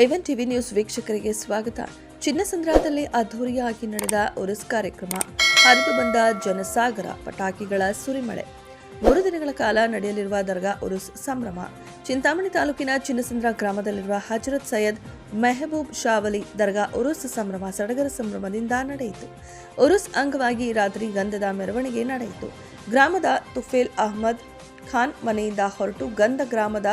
ಎವನ್ TV news ವೀಕ್ಷಕರಿಗೆ ಸ್ವಾಗತ. ಚಿನ್ನಸಂದ್ರದಲ್ಲಿ ಅದ್ಧೂರಿಯಾಗಿ ನಡೆದ ಉರುಸ್ ಕಾರ್ಯಕ್ರಮ. ಹರಿದು ಬಂದ ಜನಸಾಗರ, ಪಟಾಕಿಗಳ ಸುರಿಮಳೆ. ಮೂರು ದಿನಗಳ ಕಾಲ ನಡೆಯಲಿರುವ ದರ್ಗಾ ಉರುಸ್ ಸಂಭ್ರಮ. ಚಿಂತಾಮಣಿ ತಾಲೂಕಿನ ಚಿನ್ನಸಂದ್ರ ಗ್ರಾಮದಲ್ಲಿರುವ ಹಜರತ್ ಸೈಯದ್ ಮೆಹಬೂಬ್ ಶಾವಲಿ ದರ್ಗಾ ಉರುಸ್ ಸಂಭ್ರಮ ಸಡಗರ ಸಂಭ್ರಮದಿಂದ ನಡೆಯಿತು. ಉರುಸ್ ಅಂಗವಾಗಿ ರಾತ್ರಿ ಗಂಧದ ಮೆರವಣಿಗೆ ನಡೆಯಿತು. ಗ್ರಾಮದ ತುಫೇಲ್ ಅಹ್ಮದ್ ಖಾನ್ ಮನೆಯಿಂದ ಹೊರಟು ಗಂಧ ಗ್ರಾಮದ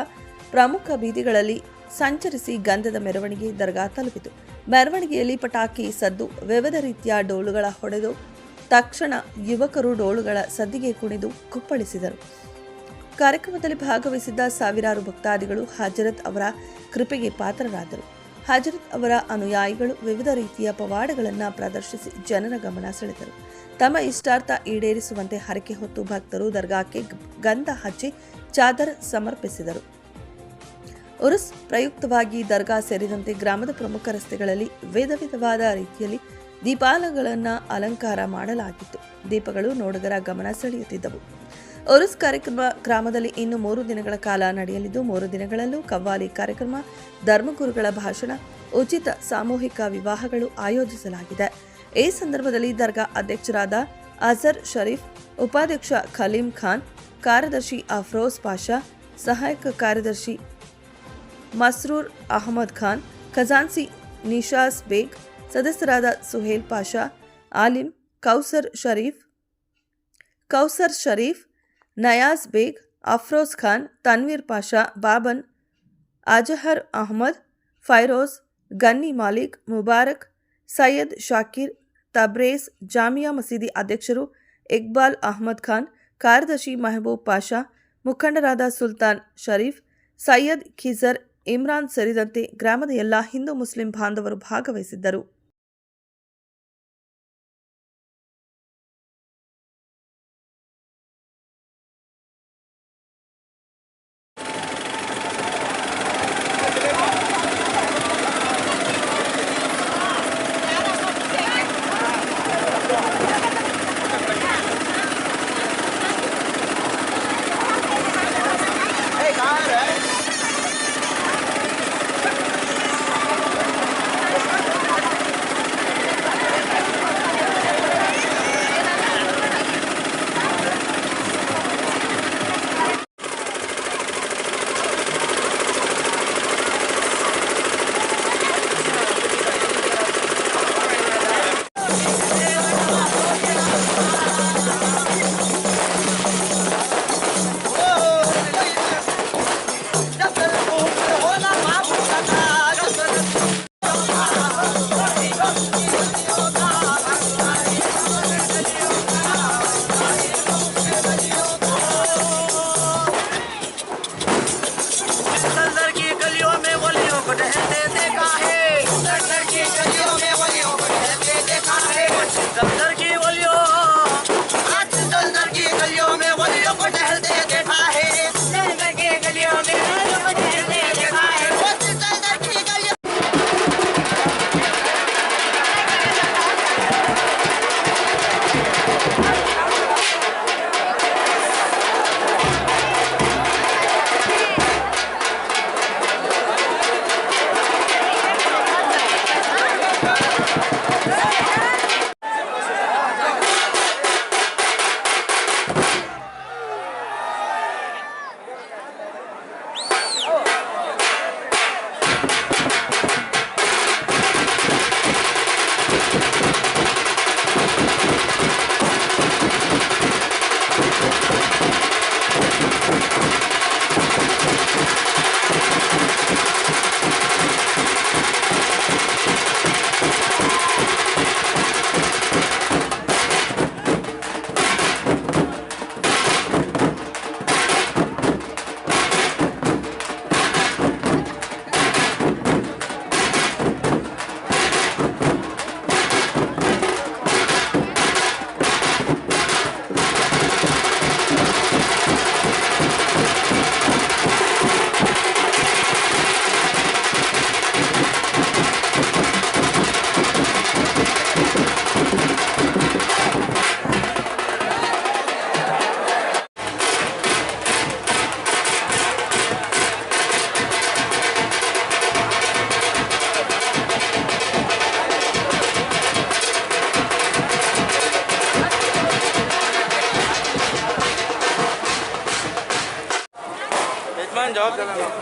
ಪ್ರಮುಖ ಬೀದಿಗಳಲ್ಲಿ ಸಂಚರಿಸಿ ಗಂಧದ ಮೆರವಣಿಗೆ ದರ್ಗಾ ತಲುಪಿತು. ಮೆರವಣಿಗೆಯಲ್ಲಿ ಪಟಾಕಿ ಸದ್ದು, ವಿವಿಧ ರೀತಿಯ ಡೋಲುಗಳ ಹೊಡೆದು, ತಕ್ಷಣ ಯುವಕರು ಡೋಲುಗಳ ಸದ್ದಿಗೆ ಕುಣಿದು ಕುಪ್ಪಳಿಸಿದರು. ಕಾರ್ಯಕ್ರಮದಲ್ಲಿ ಭಾಗವಹಿಸಿದ್ದ ಸಾವಿರಾರು ಭಕ್ತಾದಿಗಳು ಹಾಜರತ್ ಅವರ ಕೃಪೆಗೆ ಪಾತ್ರರಾದರು. ಹಾಜರತ್ ಅವರ ಅನುಯಾಯಿಗಳು ವಿವಿಧ ರೀತಿಯ ಪವಾಡಗಳನ್ನು ಪ್ರದರ್ಶಿಸಿ ಜನರ ಗಮನ ಸೆಳೆದರು. ತಮ್ಮ ಇಷ್ಟಾರ್ಥ ಈಡೇರಿಸುವಂತೆ ಹರಕೆ ಹೊತ್ತು ಭಕ್ತರು ದರ್ಗಾಕ್ಕೆ ಗಂಧ ಹಚ್ಚಿ ಚಾದರ್ ಸಮರ್ಪಿಸಿದರು. ಉರುಸ್ ಪ್ರಯುಕ್ತವಾಗಿ ದರ್ಗಾ ಸೇರಿದಂತೆ ಗ್ರಾಮದ ಪ್ರಮುಖ ರಸ್ತೆಗಳಲ್ಲಿ ವಿಧ ವಿಧವಾದ ರೀತಿಯಲ್ಲಿ ದೀಪಾಲಗಳನ್ನು ಅಲಂಕಾರ ಮಾಡಲಾಗಿತ್ತು. ದೀಪಗಳು ನೋಡುಗರ ಗಮನ ಸೆಳೆಯುತ್ತಿದ್ದವು. ಉರುಸ್ ಕಾರ್ಯಕ್ರಮ ಗ್ರಾಮದಲ್ಲಿ ಇನ್ನು ಮೂರು ದಿನಗಳ ಕಾಲ ನಡೆಯಲಿದ್ದು, ಮೂರು ದಿನಗಳಲ್ಲೂ ಕವ್ವಾಲಿ ಕಾರ್ಯಕ್ರಮ, ಧರ್ಮಗುರುಗಳ ಭಾಷಣ, ಉಚಿತ ಸಾಮೂಹಿಕ ವಿವಾಹಗಳು ಆಯೋಜಿಸಲಾಗಿದೆ. ಈ ಸಂದರ್ಭದಲ್ಲಿ ದರ್ಗಾ ಅಧ್ಯಕ್ಷರಾದ ಅಜರ್ ಶರೀಫ್, ಉಪಾಧ್ಯಕ್ಷ ಖಲೀಂ ಖಾನ್, ಕಾರ್ಯದರ್ಶಿ ಅಫ್ರೋಜ್ ಪಾಷಾ, ಸಹಾಯಕ ಕಾರ್ಯದರ್ಶಿ ಮಸ್ರೂರ್ ಅಹಮದ್ ಖಾನ್ ಖಜಾನ್ಸಿ ನಿಶಾಸ್ ಬೇಗ್ ಸದಸ್ಯರಾದ ಸುಹೇಲ್ ಪಾಷಾ ಆಲಿಂ ಕೌಸರ್ ಶರೀಫ್ ಕೌಸರ್ ಶರೀಫ್ ನಯಾಜ್ ಬೇಗ್ ಅಫ್ರೋಜ್ ಖಾನ್ ತನ್ವೀರ್ ಪಾಷಾ ಬಾಬನ್ ಅಜಹರ್ ಅಹಮದ್ ಫೈರೋಜ್ ಗನ್ನಿ ಮಾಲಿಕ್ ಮುಬಾರಕ್ ಸೈಯದ್ ಶಾಕೀರ್ ತಬ್ರೇಜ್ ಜಾಮಿಯಾ ಮಸೀದಿ ಅಧ್ಯಕ್ಷರು ಇಕ್ಬಾಲ್ ಅಹಮದ್ ಖಾನ್ ಕಾರ್ಯದರ್ಶಿ ಮೆಹಬೂಬ್ ಪಾಷಾ ಮುಖಂಡರಾದ ಸುಲ್ತಾನ್ ಶರೀಫ್ ಸೈಯದ್ ಖಿಜರ್ ಇಮ್ರಾನ್ ಸೇರಿದಂತೆ ಗ್ರಾಮದ ಎಲ್ಲ ಹಿಂದೂ ಮುಸ್ಲಿಂ ಬಾಂಧವರು ಭಾಗವಹಿಸಿದ್ದರು.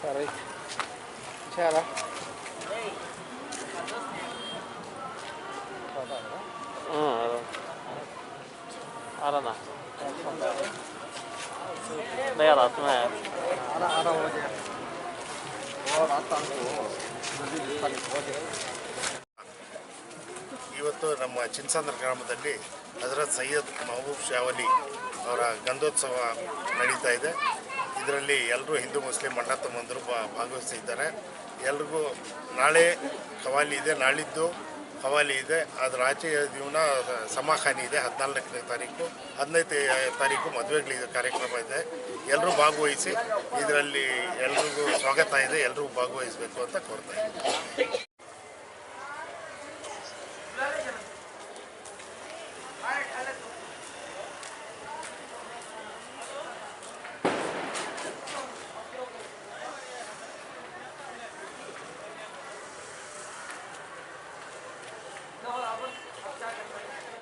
Sorry. Siapa? आ रहा ना नहीं आ रहा तुम्हें आरा आरा हो गया और आता हमको जल्दी खाली हो गया ಇವತ್ತು ನಮ್ಮ ಚಿನ್ಸಂದ್ರ ಗ್ರಾಮದಲ್ಲಿ ಹಜರತ್ ಸೈಯದ್ ಮಹಬೂಬ್ ಶಾವಲಿ ಅವರ ಗಂಧೋತ್ಸವ ನಡೀತಾ ಇದೆ ಇದರಲ್ಲಿ ಎಲ್ಲರೂ ಹಿಂದೂ ಮುಸ್ಲಿಂ ಅಣ್ಣ ತಮ್ಮಂದರು ಭಾಗವಹಿಸ್ತಿದ್ದಾರೆ ಎಲ್ರಿಗೂ ನಾಳೆ ಕವಾಲಿ ಇದೆ, ನಾಳಿದ್ದು ಕವಾಲಿ ಇದೆ. ಅದರ ಆಚೆಯ ದಿನ ಸಮಾಖಾನಿ ಇದೆ, ಹದಿನಾಲ್ಕನೇ ತಾರೀಕು. ಹದಿನೈದು ತಾರೀಕು ಮದುವೆಗಳಿದೆ ಕಾರ್ಯಕ್ರಮ ಇದೆ. ಎಲ್ಲರೂ ಭಾಗವಹಿಸಿ, ಇದರಲ್ಲಿ ಎಲ್ರಿಗೂ ಸ್ವಾಗತ ಇದೆ ಎಲ್ಲರೂ ಭಾಗವಹಿಸಬೇಕು ಅಂತ ಕೋರ್ತಾ